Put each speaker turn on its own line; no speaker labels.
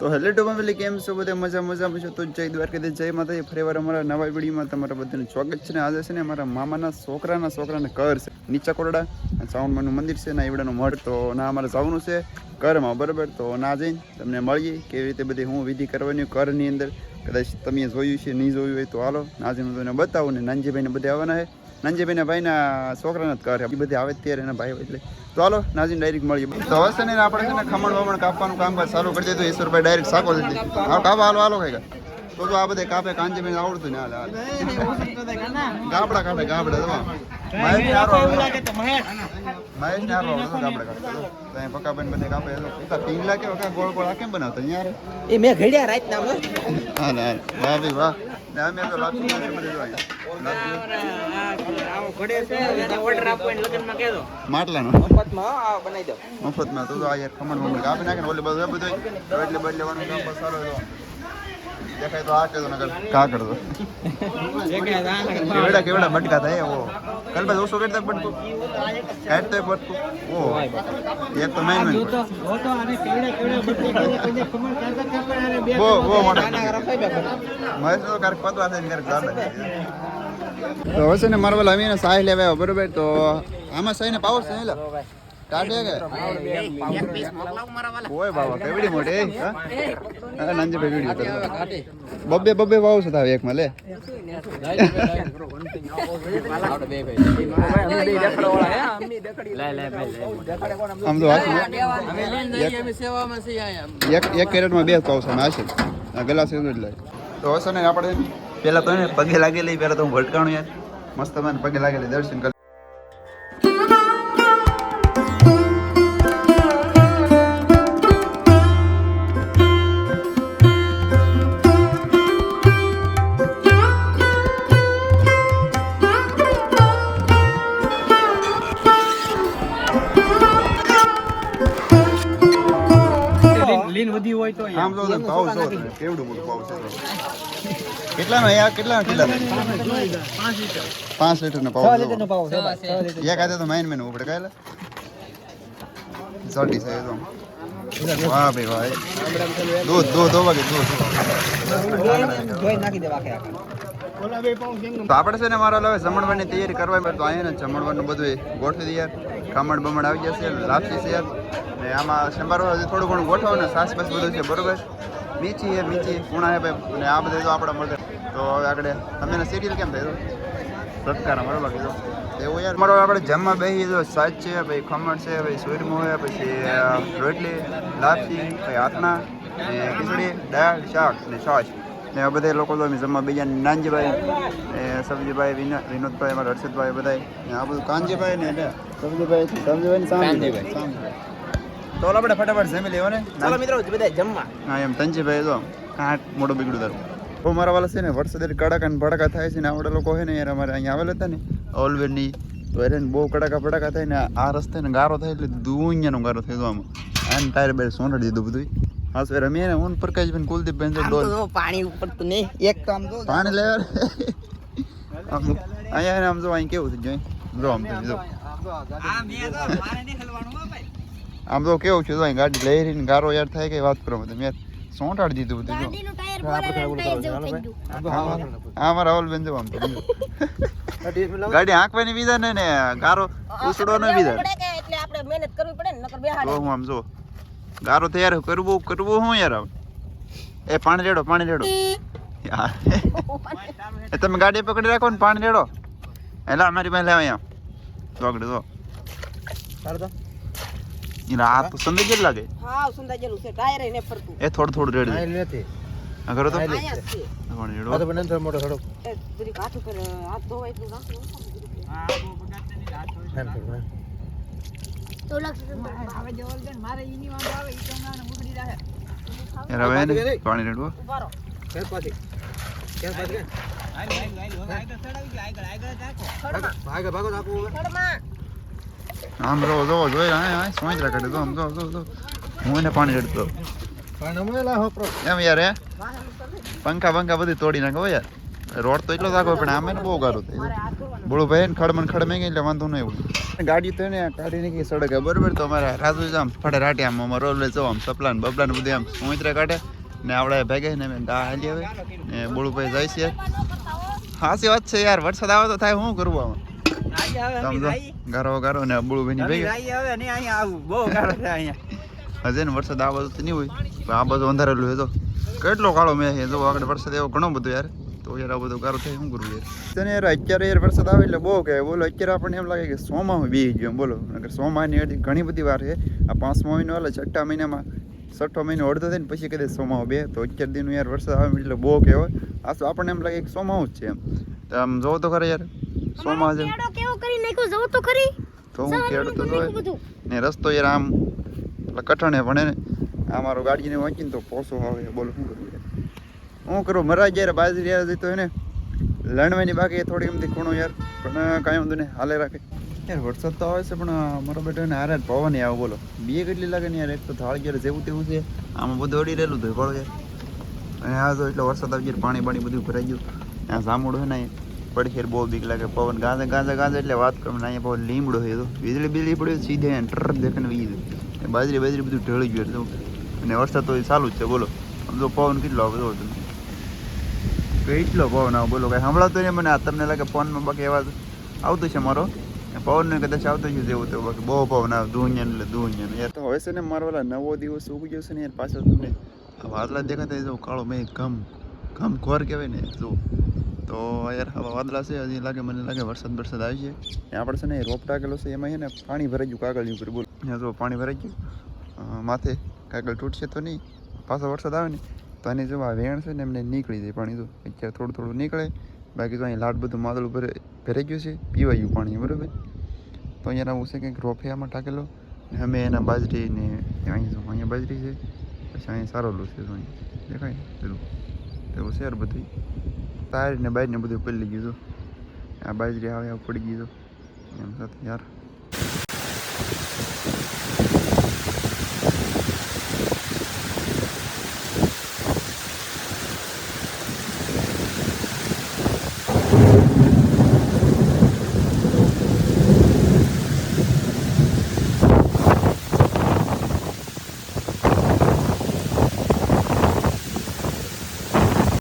તો hello two family, કેમ છો બધા? મજા મજામાં છો? તો જય દ્વારકા જય માતાજી. ફરીવાર અમારા નવા વિડીયોમાં તમારા બધાનું સ્વાગત છે ને આજે છે ને અમારા મામાના છોકરાના છોકરાના ઘર છે. નીચા કોરડા સાઉન્ડમાનું મંદિર છે ને એવડાનું મઠ તો ના, અમારે જવાનું છે ઘરમાં, બરાબર? તો ના જઈને તમને મળીએ કેવી રીતે બધી હું વિધિ કરવાની ઘરની અંદર. કદાચ તમે જોયું છે, નહીં જોયું હોય તો હાલો નાજીને તમને બતાવું ને નાનજીભાઈને બધે આવવાના છે. નાનજીભાઈના ભાઈના છોકરાના જ કરે એ બધી આવે ત્યારે એના ભાઈ એટલે. તો હાલો નાજીને ડાયરેક્ટ મળીએ. તો હવે છે ને આપણે છે ને ખમણ વમણ કાપવાનું કામકાજ ચાલુ કરી દીધું. ઈશ્વરભાઈ ડાયરેક્ટ સાકો દીધી હા કાપા હાલો હાલો ખાઈ તો તો આ બધે કાપે કાંજીભાઈ આવડતું ને હાલ ગાબડા કાપે ગાબડા તો મહેશ ને હારો મહેશ ને તો ગાબડા કાઢે ત્યાં પકાભાઈ બધે કાપે ઉતા ઢીંગલા કેવા ગોળ ગોળ આ કેમ બનાવતા? યાર
એ મેં ઘડ્યા રાત ના
હા ના. વાહ ભાઈ વાહ. ને અમે તો લાપસી માટલાનો.
મફતમાં
તો આ ખમણ મમણ કાપી નાખે ઓલી બધું બધું એટલે બદલેવાનું કામ સારું હોય તો. દેખાય તો આ કે તો નકર કા કરતો કેવડા કેવડા બટકા થાય ઓ. કલ બાદ ઓછો કરતા બટકું કાઢતો એક બટકું ઓ. એક તો મેન મેન બહુ બહુ મોટા. મહેશ તો ક્યારેક પતવા થાય ને ક્યારેક જાડા તો હવે છે ને મારા પેલા અમીને સાહી લેવા બરોબર? તો આમાં સાહી ને પાવર છે ને લા? કાઢે કે ઓય બાબા કેવડી મોટી હા હા, નાનજીભાઈ વીડિયો કરે બબ્બે બબ્બે વાવ છે તાવે એકમાં લે. આમ તો એક એક કેરેટમાં બે પાવ છે આ ગલાસ એવું તો હશે ને આપણે પેલા તો પગે લાગેલી પેલા તો હું ભટકાણું યાર. મસ્ત મને પગે લાગેલી દર્શન કરી
લીન વધી હોય તો
આમ તો ભાવ જો કેવડું મોટું ભાવ છે. કેટલાનો યાર કેટલા કિલા? પાંચ લીટર નો પાવ જો.
ભાવ છે બસ ભાવ છે
એક આતે તો માઈન મેન ઉપડે કાલે જલ્દી છે તો. વાહ ભાઈ ભાઈ દૂધ દૂધ હોવા કે દૂધ.
જોઈ નાખી દેવા કે.
તો આપણે છે ને મારા હવે જમણવાની તૈયારી કરવા માટે તો અહીંયા ને જમણવાનું બધું ગોઠવી દઈએ. ખમણ બમણ આવી જશે લાપસી છે. ને આમાં સંભારો થોડું ઘણું ગોઠવો ને સાસ બસ બધું છે બરોબર? મીચી છે મીચી પૂણા હે ભાઈ અને આ બધું તો આપણે મળે તો હવે આગળ તમે સિરિયલ કેમ થયું સત્કાર બરોબર કીધું. એવું યાર મારો આપણે જમવા બેસી તો સાજ છે ભાઈ ખમણ છે ભાઈ સુરમો છે પછી રોટલી લાપસી પછી હાથના ને ખીચડી દાળ શાક ને છાશ. ને આ બધા લોકો તો અમે જમવા બીજા નાનજીભાઈ ને સબજીભાઈ વિનો- વિનોદભાઈ અમારા હર્ષદભાઈ બધા ને આ બધું કાનજીભાઈ ને એટલે સબજીભાઈ સબજીભાઈ સામજીભાઈ. તો આપણે ફટાફટ જમી લેવો ને.
ચાલો મિત્રો બધા જમવા.
હા એમ તંજીભાઈ તો કાંટ મોટો બગડ્યું તારું. તો મારા વાલા છે ને વરસાદ કડાકા ને ભડાકા થાય છે ને આવડે લોકો છે ને યાર અમારે અહીંયા આવેલા હતા ને ઓલવેરની તો એને બહુ કડાકા ભડાકા થાય ને આ રસ્તે ને ગારો થાય એટલે દુનિયાનો ગારો થઈ ગયો આમાં. આને તારે બાયર સોનડ દીધું બધું હા સર અમે ને હું પ્રકાશ બેન કુલદીપ
બેન
ડોલ.
જો પાણી ઉપર તો નહીં. એક તો
પાણી લેવા અહીંયા આમ જો અહીં કેવું થઈ ગયું જો આમ તો જો.
આ મેં તો મારે નહીં હલવાનું ભાઈ.
આમ તો કેવું છે અહીં ગાડી લહેરીને ગારો યાર થાય કે વાત કરો તમે યાર સોંટાડી દીધું બધું
જેવું
હા મારા રાહુલબેન જો. આમ તો ગાડી આંકવાની વિધા ને ને ગારો ઉસડો ને વિધા
એટલે આપણે મહેનત કરવી પડે ને નકર
તો હું આમ જો. ગારો તૈયાર કરવું કરવું હું યાર આમ. એ પાણી રેડો પાણી રેડો. યાર. એ તમે ગાડી પકડી રાખો ને પાણી રેડો. એટલે અમારી પાસે લેવા અહીંયા. પકડી દો એના આ સંદે જેલ લાગે
હા સંદે જેલું છે ટાયર એને ફરતું
એ થોડું થોડું રેડી દે આ કરો તો
જ છે
પાણી રેડો
એ જરીક હાથ ઉપર હાથ ધોવાય એટલું નાખવું
યાર હવે એને પાણી રેડવો
ઊભા રહો થડમાં
આમ જો જો જોઈ હા હા સોંજરા કાઢે તો આમ જો જો જો. હું એને પાણી રેડતો એમ યાર હે? પંખા પંખા બધી તોડી નાખો યાર. રોડ તો એટલો થાકો પણ આમે ને બહુ ગારો થાય બોલું ભાઈ ખડમણ ખડમન ખડ મેં એટલે વાંધો નહીં એવું ગાડી તો ને કાઢી નીકળી સડક બરોબર? તો અમારે રાજુ આમ ફટે રાટે આમ અમારે રોડ જો આમ સપલાન બબલાન બધું આમ સુમિત્રા કાઢે. ને આપણે ભેગે ને ગા હાલી આવે ને બોલુભાઈ જાય છે હાસી વાત છે યાર વરસાદ આવે તો થાય શું કરવું આમાં? ગારો ગારો ને ભેગે.
રાઈ અહીંયા આવું. બહુ છે અહીંયા.
હજે ને વરસાદ આ બાજુ તો નહીં હોય. આ બાજુ અંધારેલું તો કેટલો કાળો મેં જો. આગળ વરસાદ એવો ઘણો બધો યાર. તો યાર આ બધું ગારો થાય શું કરવું યાર? તને યાર અત્યારે યાર વરસાદ આવે એટલે બહુ કહે બોલો અત્યારે આપણને એમ લાગે કે સોમાં બી ગયો એમ બોલો. નકર સોમાની અડધી ઘણી બધી વાર છે. આ પાંચમો મહિનો એટલે છઠ્ઠા મહિનામાં છઠ્ઠો મહિનો અડધો થાય પછી કદાચ સોમાહો બે. તો અત્યાર દિન યાર વરસાદ આવે એટલે બહુ કહેવાય આ આપણને એમ લાગે કે સોમાહું જ છે એમ. તો આમ જોવો તો ખરે યાર. સોમા
કેડો કેવો કરી નાખ્યો? જવું તો ખરી.
તો હું કેડો તો હોય. ને રસ્તો યાર આમ એટલે કઠણે ભણે. ને આ મારો ગાડીને વાંચીને તો પોસો આવે. બોલો શું કરું હું કરું? મરા જ્યારે બાજરી આવે તો એને લણવાની બાકી થોડી એમથી ખૂણો યાર. પણ કાંઈ વાંધો નહીં. હાલે રાખે. યાર વરસાદ તો આવે છે પણ મારો બેટા એને હારે જ પવન આવે બોલો. બે કેટલી લાગે ને યાર? એક તો થાળ જ્યારે જેવું તેવું છે. આમાં બધું અડી રહેલું તો પડો. યાર અને આ તો એટલો વરસાદ આવી ગયો પાણી પાણી બધું ભરાઈ ગયું. આ જામુડું છે ને પડી ખેર બહુ બીક લાગે. પવન ગાંજે ગાંજે ગાંજે એટલે વાત કરો અહીંયા પવન લીમડો હોય તો વીજળી બીજળી પડ્યું સીધે ટ્રર દેખાને વીજ. બાજરી બાજરી બધું ઢળી ગયું તો અને વરસાદ તો ચાલુ જ છે. બોલો, આમ તો પવન કેટલો આવે તો તમે. કેટલો પવન આવો બોલો, કાંઈ સંભળાતો નહીં મને. આ તમને લાગે ફોનમાં બાકી અવાજ આવતો છે મારો? પવન કદાચ આવતો છે જેવું તો બાકી. બહુ પવન આવે. દુનિયા એટલે દુનિયા યાર તો હવે છે ને મારો ઓલા નવો દિવસ ઉગી ગયો છે ને, યાર પાછળ તમને વાદળા દેખાતા કાળો મેં ઘમ ઘમ ઘોર કહેવાય ને, જો. તો યાર હવે વાદળા છે, હજી લાગે, મને લાગે વરસાદ વરસાદ આવી છે આપણે છે ને રોપ ટાકેલો છે, એમાં છે ને પાણી ભરાઈ ગયું કાગળની ઉપર, બોલ. ત્યાં જો પાણી ભરાઈ ગયું. માથે કાગળ તૂટશે તો નહીં, પાછો વરસાદ આવે ને, તો આની જો આ વેણ છે ને એમને નીકળી જાય પાણી તો. અત્યારે થોડું થોડું નીકળે, બાકી તો અહીં લાટ બધું માદળું ભરે ભરાઈ ગયું છે પીવાઈ ગયું પાણી, બરાબર? તો અહીંયા હું છે કંઈક રોફિયામાં ટાકેલો ને અમે એના બાજરી ને અહીં જો, અહીંયા બાજરી છે, પછી અહીં સારોલું છે અહીં. દેખાય? પેલું. એવું છે યાર બધું તાર ને બધું પડી ગયું આ બાજરી આવે પડી ગયું એમ સાથે યાર.